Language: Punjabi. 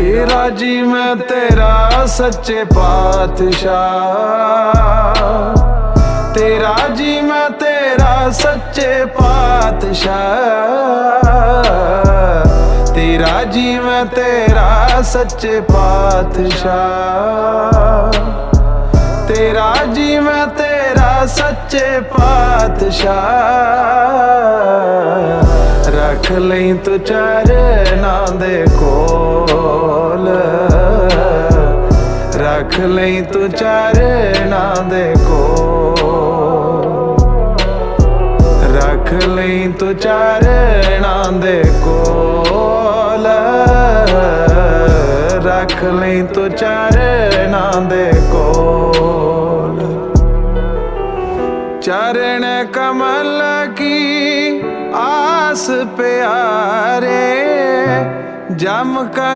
ਤੇਰਾ ਜੀ ਮੈਂ ਤੇਰਾ ਸੱਚੇ ਪਾਤਸ਼ਾਹ। ਤੇਰਾ ਜੀ ਮੈਂ ਤੇਰਾ ਸੱਚੇ ਪਾਤਸ਼ਾਹ। ਤੇਰਾ ਜੀ ਮੈਂ ਤੇਰਾ ਸੱਚੇ ਪਾਤਸ਼ਾਹ। ਤੇਰਾ ਜੀ ਮੈਂ ਤੇਰਾ ਸੱਚੇ ਪਾਤਸ਼ਾਹ। ਰੱਖ ਲਈ ਤੂੰ ਚਰਨਾਂ ਦੇ ਕੋਲ। ਰੱਖ ਲਈ ਤੂੰ ਚਰਨਾਂ ਦੇ ਕੋ ਰੱਖ ਲਈ ਤੂੰ ਚਰਨਾਂ ਦੇ ਕੋਲ ਰੱਖ ਲਈ ਤੂੰ ਚਰਨਾਂ ਦੇ ਕੋਲ ਚਰਨ ਕਮਲ ਕੀ ਆਸ ਪਿਆਰੇ, ਜਮ ਕਾ